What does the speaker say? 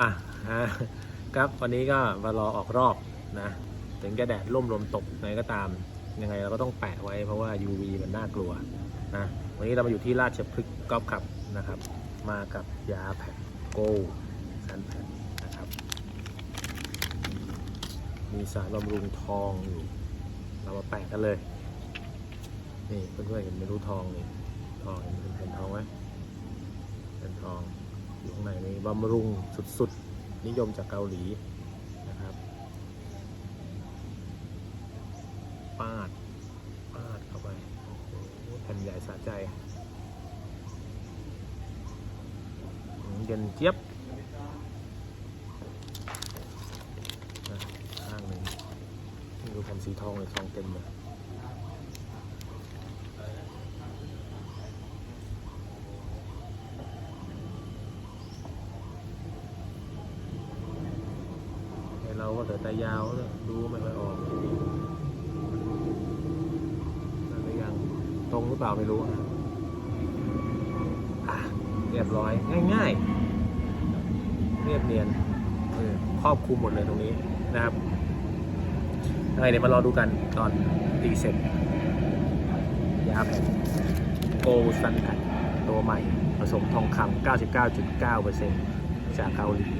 อะครับวันนี้ก็มารอออกรอบนะถึงจะแดดร่มลมตกไงก็ตามยังไงเราก็ต้องแปะไว้เพราะว่า UV มันน่ากลัวนะวันนี้เรามาอยู่ที่ราชพฤกษ์กอล์ฟคลับนะครับ มากับยาแผ่นโกสันแผ่นนะครับ มีสารบำรุงทองอยู่เรามาแปะกันเลย นี่เพื่อนๆเห็นไม่รู้ทองนี่ทองเห็นเป็นแผ่นทองไหมแผ่นทอง อยู่ข้าในนี่บำรุงสุดๆ นิยมจากเกาหลีนะครับปาดปาดเข้าไปแผ่นใหญ่สะใจเย็นเจี๊ยบอะข้างหนึ่งดูแผ่นสีทองเลยทองเต็มเลย ไอ้เราก็ แต่ตายาวเลยดูไม่ค่อยออกนั่นหรือยังตรงหรือเปล่าไม่รู้อะเรียบร้อยง่ายๆ เรียบเนียนครอบคลุมหมดเลยตรงนี้นะครับยังไงเดี๋ยวมารอดูกันตอนตีเสร็จยาแผ่นโกสันแผ่นตัวใหม่ผสมทองคำ 99.9%จากเกาหลี